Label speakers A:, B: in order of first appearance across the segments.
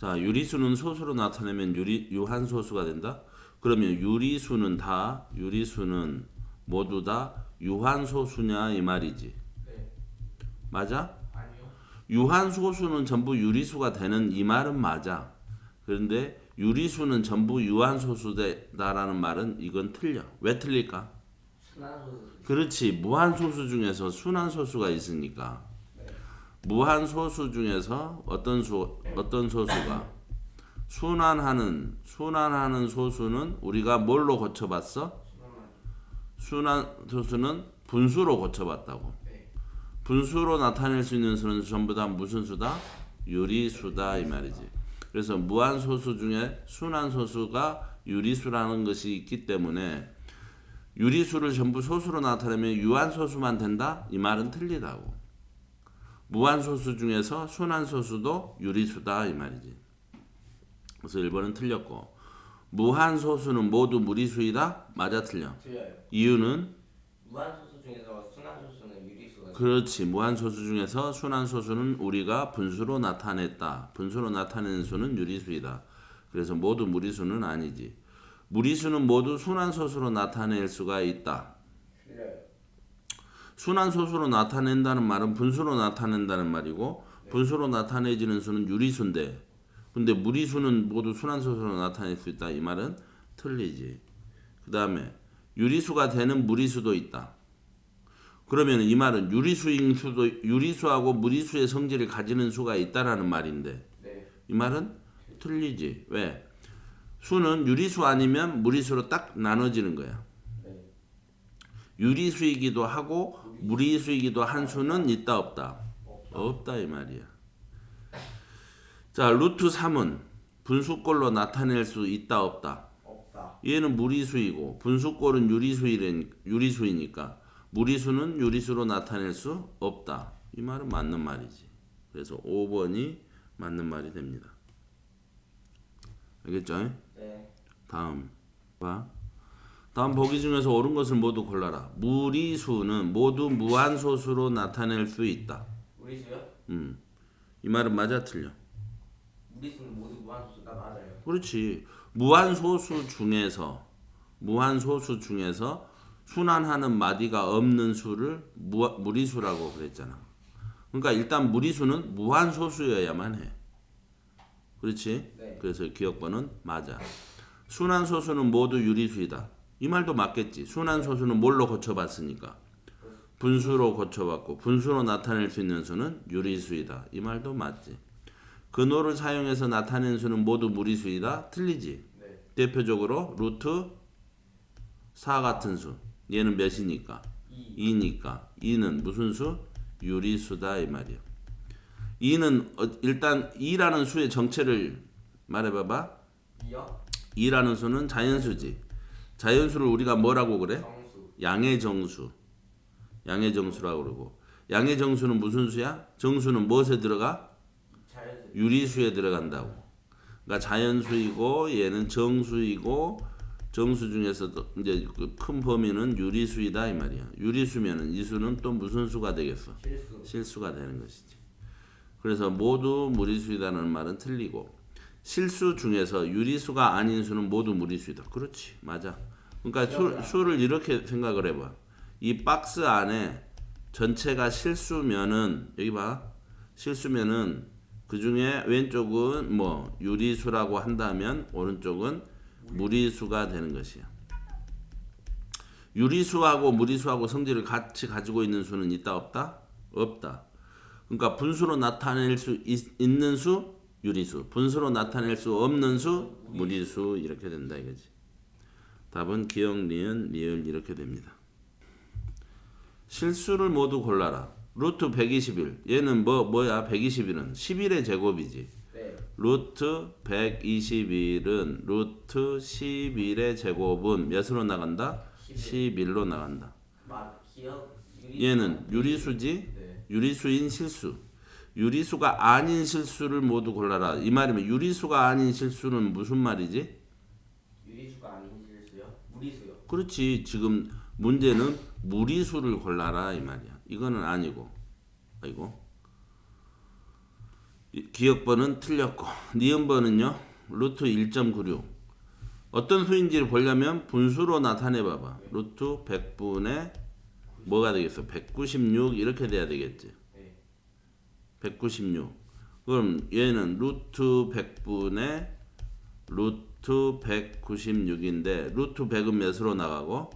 A: 자, 유리수는 소수로 나타내면 유리 유한소수가 된다. 그러면 유리수는 다 유리수는 모두 다 유한소수냐 이 말이지.
B: 네.
A: 맞아?
B: 아니요.
A: 유한소수는 전부 유리수가 되는 이 말은 맞아. 그런데 유리수는 전부 유한소수다라는 말은 이건 틀려. 왜 틀릴까?
B: 순환소수.
A: 그렇지. 무한소수 중에서 순환소수가 있으니까.
B: 네.
A: 무한 소수 중에서 어떤 수 어떤 소수가 순환하는 순환하는 소수는 우리가 뭘로 고쳐봤어?
B: 순환
A: 소수는 분수로 고쳐봤다고.
B: 네.
A: 분수로 나타낼 수 있는 수는 전부 다 무슨 수다? 유리수다 이 말이지. 그래서 무한 소수 중에 순환 소수가 유리수라는 것이 있기 때문에 유리수를 전부 소수로 나타내면 유한 소수만 된다? 이 말은 틀리다고. 무한소수 중에서 순환소수도 유리수다 이 말이지. 그래서 1번은 틀렸고 무한소수는 모두 무리수이다? 맞아 틀려.
B: 틀려요.
A: 이유는
B: 무한소수 중에서 순환소수는 유리수가.
A: 그렇지 무한소수 중에서 순환소수는 우리가 분수로 나타냈다 분수로 나타내는 수는 유리수이다 그래서 모두 무리수는 아니지 무리수는 모두 순환소수로 나타낼 수가 있다. 순환소수로 나타낸다는 말은 분수로 나타낸다는 말이고 분수로 나타내지는 수는 유리수인데 근데 무리수는 모두 순환소수로 나타낼 수 있다. 이 말은 틀리지. 그 다음에 유리수가 되는 무리수도 있다. 그러면 이 말은 유리수인 수도 유리수하고 무리수의 성질을 가지는 수가 있다라는 말인데
B: 네.
A: 이 말은 틀리지. 왜? 수는 유리수 아니면 무리수로 딱 나눠지는 거야.
B: 네.
A: 유리수이기도 하고 무리수이기도 한 수는 있다 없다
B: 없다.
A: 이 말이야. 자 루트 3은 분수꼴로 나타낼 수 있다 없다. 얘는 무리수이고 분수꼴은 유리수이니까 무리수는 유리수로 나타낼 수 없다. 이 말은 맞는 말이지. 그래서 5번이 맞는 말이 됩니다. 알겠죠?
B: 네.
A: 다음 봐. 다음 보기 중에서 옳은 것을 모두 골라라. 무리수는 모두 무한소수로 나타낼 수 있다.
B: 무리수요?
A: 음. 이 말은 맞아 틀려.
B: 무리수는 모두 무한소수 다 맞아요.
A: 그렇지. 무한소수 중에서 무한소수 중에서 순환하는 마디가 없는 수를 무, 무리수라고 그랬잖아. 그러니까 일단 무리수는 무한소수여야만 해. 그렇지?
B: 네.
A: 그래서 기억번은 맞아. 순환소수는 모두 유리수이다. 이 말도 맞겠지. 순환소수는 뭘로 고쳐봤으니까. 분수로 고쳐봤고 분수로 나타낼 수 있는 수는 유리수이다. 이 말도 맞지. 근호를 사용해서 나타낸 수는 모두 무리수이다. 틀리지.
B: 네.
A: 대표적으로 루트 4 같은 수. 얘는 몇이니까?
B: 2.
A: 2니까. 2는 무슨 수? 유리수다 이 말이야. 2는 어, 일단 2라는 수의 정체를 말해봐봐.
B: 2요?
A: 2라는 수는 자연수지. 자연수를 우리가 뭐라고 그래? 양의 정수. 양의 정수라고 그러고. 양의 정수는 무슨 수야? 정수는 무엇에 들어가? 유리수에 들어간다고. 그러니까 자연수이고 얘는 정수이고 정수 중에서도 이제 그큰 범위는 유리수이다 이 말이야. 유리수면은 이 수는 또 무슨 수가 되겠어?
B: 실수.
A: 실수가 되는 것이지. 그래서 모두 무리수이다는 말은 틀리고 실수 중에서 유리수가 아닌 수는 모두 무리수이다. 그렇지, 맞아. 그러니까 수, 수를 이렇게 생각을 해봐. 이 박스 안에 전체가 실수면은 여기 봐, 실수면은 그 중에 왼쪽은 뭐 유리수라고 한다면 오른쪽은 무리수가 되는 것이야. 유리수하고 무리수하고 성질을 같이 가지고 있는 수는 있다 없다? 없다. 그러니까 분수로 나타낼 수 있, 있는 수 유리수, 분수로 나타낼 수 없는 수 무리수 이렇게 된다 이거지. 답은 기억, 니은, 리을 이렇게 됩니다. 실수를 모두 골라라. 루트 121. 얘는 뭐 뭐야? 121은 11의 제곱이지.
B: 네.
A: 루트 121은 루트 11의 제곱은 몇으로 나간다? 11 로 나간다.
B: 맞. 기억. 유리.
A: 얘는 유리수지?
B: 네.
A: 유리수인 실수. 유리수가 아닌 실수를 모두 골라라. 이 말이면 유리수가 아닌 실수는 무슨 말이지?
B: 유리수가 아닌 실수요? 무리수요.
A: 그렇지. 지금 문제는 무리수를 골라라 이 말이야. 이거는 아니고. 아이고. 이- 기억번은 틀렸고 니은번은요 루트 1.96 어떤 수인지를 보려면 분수로 나타내 봐봐 루트 100분의 뭐가 되겠어 196 이렇게 돼야 되겠지
B: 네.
A: 196 그럼 얘는 루트 100분의 루트 196인데 루트 100은 몇으로 나가고?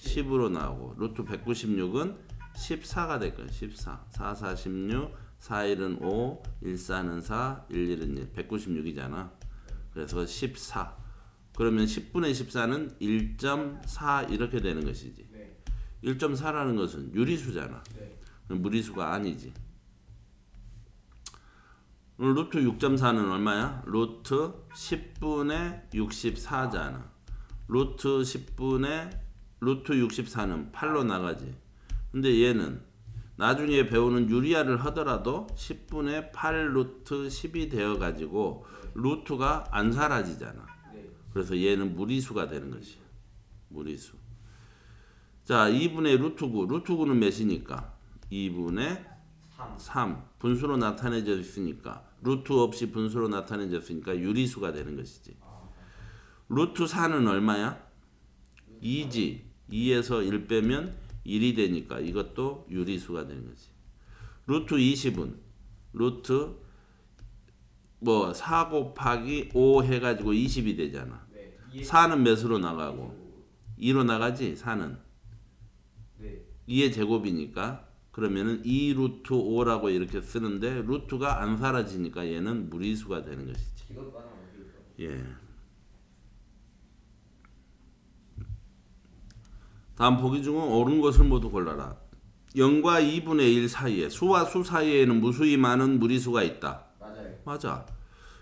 A: 10으로 나오고. 루트 196은 14가 될 거야 14 4 4 16 4 1은 5 1 4는 4 1 1은 1 196이잖아. 그래서 14 그러면 10분의 14는 1.4 이렇게 되는 것이지.
B: 네.
A: 1.4라는 것은 유리수잖아.
B: 네.
A: 무리수가 아니지. 루트 6.4는 얼마야? 루트 10분의 64잖아. 루트 10분의 루트 64는 8로 나가지. 근데 얘는 나중에 배우는 유리아를 하더라도 10분의 8 루트 10이 되어 가지고 루트가 안 사라지잖아.
B: 네.
A: 그래서 얘는 무리수가 되는 것이야. 무리수. 자, 2분의 루트 9. 루트 9는 몇이니까? 2분의
B: 3.
A: 3. 분수로 나타내져 있으니까 루트 없이 분수로 나타내졌으니까 유리수가 되는 것이지. 루트 4는 얼마야? 2지. 2에서 1 빼면 1이 되니까 이것도 유리수가 되는 거지. 루트 20은 루트 뭐 4 곱하기 5 해가지고 20이 되잖아.
B: 네. 이해-
A: 4는 몇으로 나가고 2로 나가지 4는
B: 네.
A: 2의 제곱이니까 그러면은 2 루트 5라고 이렇게 쓰는데 루트가 안 사라지니까 얘는 무리수가 되는 것이지. 예. 다음 보기 중은 옳은 것을 모두 골라라. 0과 2분의 1 사이에 수와 수 사이에는 무수히 많은 무리수가 있다.
B: 맞아요.
A: 맞아.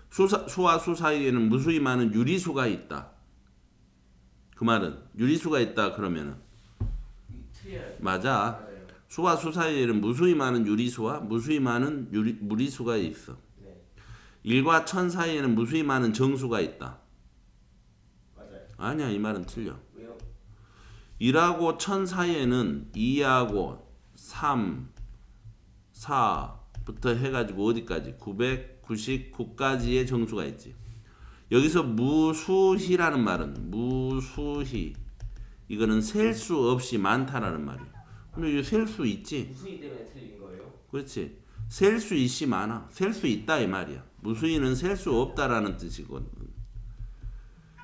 A: 수사, 수와 수 사이에는 무수히 많은 유리수가 있다. 그 말은 유리수가 있다 그러면은. 맞아. 수와 수 사이에는 무수히 많은 유리수와 무수히 많은 유리, 무리수가 있어.
B: 네.
A: 1과 1000 사이에는 무수히 많은 정수가 있다.
B: 맞아요.
A: 아니야, 이 말은 틀려.
B: 왜요?
A: 1하고 1000 사이에는 2하고 3, 4부터 해가지고 어디까지? 999까지의 정수가 있지. 여기서 무수히라는 말은 무수히 이거는 셀 수 없이 많다라는 말이야. 근데 이거 셀 수 있지.
B: 무수히 때문에 틀린 거예요?
A: 그렇지. 셀 수 있이 많아. 셀 수 있다 이 말이야. 무수히는 셀 수 없다라는 뜻이거든.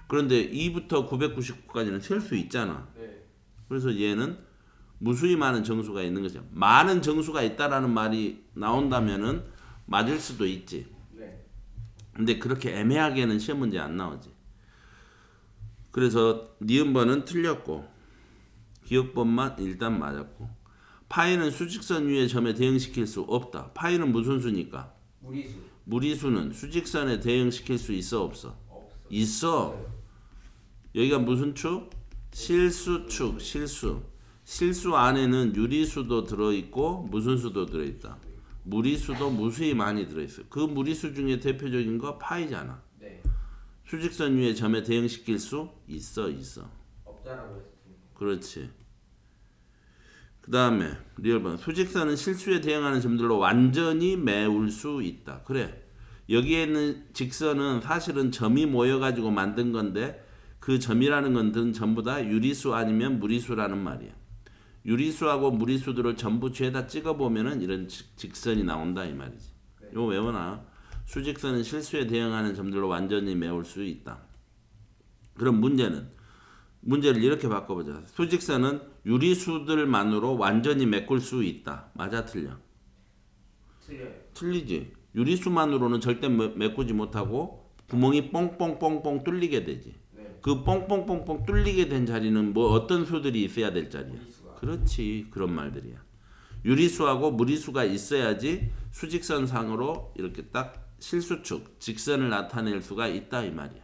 A: 그런데 2부터 999까지는 셀 수 있잖아.
B: 네.
A: 그래서 얘는 무수히 많은 정수가 있는 거죠. 많은 정수가 있다라는 말이 나온다면은 맞을 수도 있지.
B: 네.
A: 근데 그렇게 애매하게는 시험 문제 안 나오지. 그래서 니은 번은 틀렸고 기억번만 일단 맞았고 파이는 수직선 위의 점에 대응시킬 수 없다. 파이는 무슨 수니까?
B: 무리수.
A: 무리수는 수직선에 대응시킬 수 있어 없어?
B: 없어.
A: 있어. 여기가 무슨 축? 실수축, 실수. 실수 안에는 유리수도 들어있고 무슨 수도 들어있다. 무리수도 무수히 많이 들어있어. 그 무리수 중에 대표적인 거 파이잖아.
B: 네.
A: 수직선 위에 점에 대응시킬 수 있어, 있어.
B: 없다라고 했을 텐데.
A: 그렇지. 그 다음에 리얼 번 수직선은 실수에 대응하는 점들로 완전히 메울 수 있다. 그래. 여기에 있는 직선은 사실은 점이 모여가지고 만든 건데 그 점이라는 것들은 전부 다 유리수 아니면 무리수라는 말이야. 유리수하고 무리수들을 전부 죄다 찍어보면은 이런 직- 직선이 나온다 이 말이지. 이거 외워놔. 수직선은 실수에 대응하는 점들로 완전히 메울 수 있다. 그럼 문제는 문제를 이렇게 바꿔보자. 수직선은 유리수들만으로 완전히 메꿀 수 있다. 맞아 틀려?
B: 틀려요.
A: 틀리지. 유리수만으로는 절대 메- 메꾸지 못하고 구멍이 뻥뻥뻥뻥 뚫리게 되지.
B: 네.
A: 그 뻥뻥뻥뻥 뚫리게 된 자리는 뭐 어떤 수들이 있어야 될 자리야?
B: 무리수가.
A: 그렇지. 그런 말들이야. 유리수하고 무리수가 있어야지 수직선상으로 이렇게 딱 실수축, 직선을 나타낼 수가 있다 이 말이야.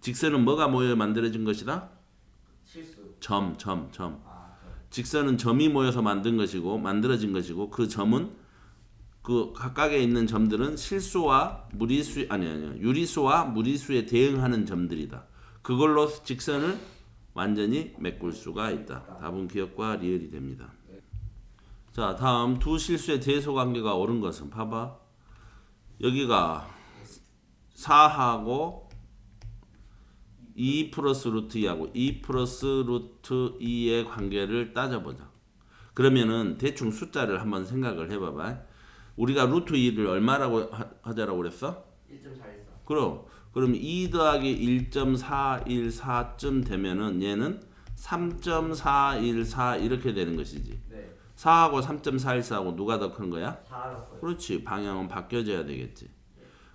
A: 직선은 뭐가 모여 만들어진 것이다?
B: 실수.
A: 점, 점, 점.
B: 아, 저.
A: 직선은 점이 모여서 만든 것이고 만들어진 것이고 그 점은 그 각각에 있는 점들은 실수와 무리수 아니 아니 유리수와 무리수에 대응하는 점들이다. 그걸로 직선을 완전히 메꿀 수가 있다. 답은 기억과 리을이 됩니다. 자 다음 두 실수의 대소 관계가 옳은 것은 봐봐. 여기가 4하고 2 플러스 루트 2하고 2 플러스 루트 2의 관계를 따져보자. 그러면은 대충 숫자를 한번 생각을 해봐봐. 우리가 루트 2를 얼마라고 하- 하자라고 그랬어?
B: 1.414.
A: 그럼 그럼 2 더하기 1.414쯤 되면은 얘는 3.414 이렇게 되는 것이지.
B: 네.
A: 4하고 3.414하고 누가 더 큰 거야?
B: 4가 커요.
A: 그렇지. 방향은 바뀌어져야 되겠지.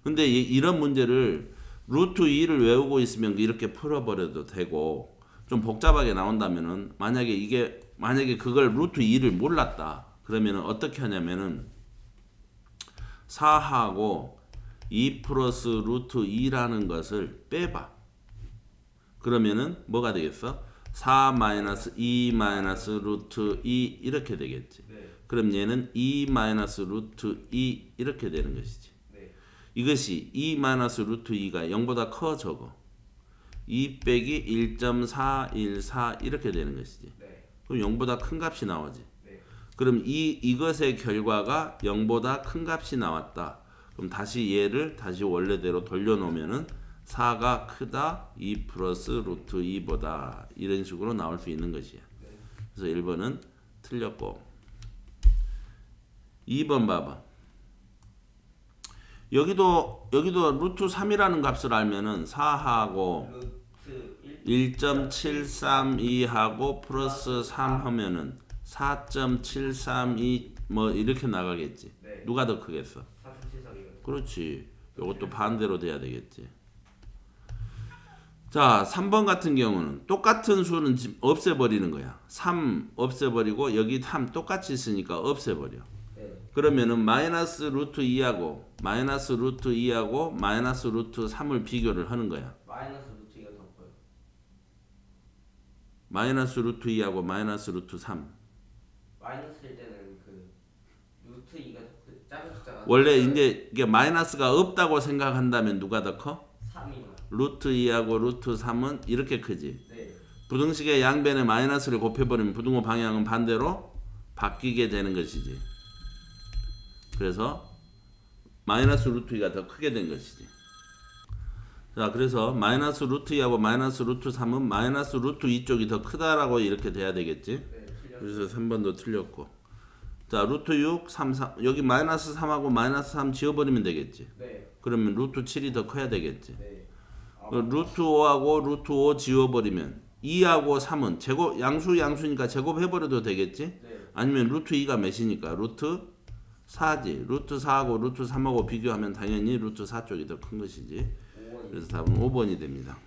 A: 근데 이- 이런 문제를 루트 2를 외우고 있으면 이렇게 풀어버려도 되고 좀 복잡하게 나온다면은 만약에 이게 만약에 그걸 루트 2를 몰랐다. 그러면은 어떻게 하냐면은 4하고 2 플러스 루트 2라는 것을 빼봐. 그러면은 뭐가 되겠어? 4 마이너스 2 마이너스 루트 2 이렇게 되겠지.
B: 네.
A: 그럼 얘는 2 마이너스 루트 2 이렇게 되는 것이지.
B: 네.
A: 이것이 2 마이너스 루트 2가 0보다 커 적어. 2 빼기 1.414 이렇게 되는 것이지.
B: 네.
A: 그럼 0보다 큰 값이 나오지.
B: 네.
A: 그럼 이 이것의 결과가 0보다 큰 값이 나왔다. 그럼 다시 얘를 다시 원래대로 돌려놓으면은 4가 크다 2 플러스 루트 2보다 이런 식으로 나올 수 있는 것이야.
B: 네.
A: 그래서 1번은 틀렸고 2번 봐봐. 여기도 여기도 루트 3이라는 값을 알면은 4하고
B: 루트
A: 1.732하고 플러스 3 하면은 4.732 뭐 이렇게 나가겠지.
B: 네.
A: 누가 더 크겠어?
B: 4.73이요.
A: 그렇지. 요것도 반대로 돼야 되겠지. 자, 3번 같은 경우는 똑같은 수는 지- 없애버리는 거야. 3 없애버리고 여기 3 똑같이 있으니까 없애버려.
B: 네.
A: 그러면은 마이너스 루트 2하고 마이너스 루트 2하고 마이너스 루트 3을 비교를 하는 거야.
B: 마이너스 루트 2가 더 커요.
A: 마이너스 루트 2하고 마이너스 루트 3.
B: 마이너스일 때는 그 루트 2가 그 작은 숫자가
A: 원래 이제 이게 마이너스가 없다고 생각한다면 누가 더 커?
B: 3이요.
A: 루트 2하고 루트 3은 이렇게 크지.
B: 네.
A: 부등식의 양변에 마이너스를 곱해버리면 부등호 방향은 반대로 바뀌게 되는 것이지. 그래서 마이너스 루트 2가 더 크게 된 것이지. 자, 그래서 마이너스 루트 2하고 마이너스 루트 3은 마이너스 루트 2 쪽이 더 크다라고 이렇게 돼야 되겠지.
B: 네.
A: 그래서 3번도 틀렸고. 자, 루트 6, 3, 3. 여기 마이너스 3하고 마이너스 3 지워버리면 되겠지.
B: 네.
A: 그러면 루트 7이 더 커야 되겠지.
B: 네. 아,
A: 그 루트 5하고 루트 5 지워버리면 2하고 3은 제곱 양수 양수니까 제곱해버려도 되겠지?
B: 네.
A: 아니면 루트 2가 몇이니까 루트 4지. 루트 4하고 루트 3하고 비교하면 당연히 루트 4 쪽이 더 큰 것이지.
B: 5원이
A: 그래서 답은 5번이 됩니다.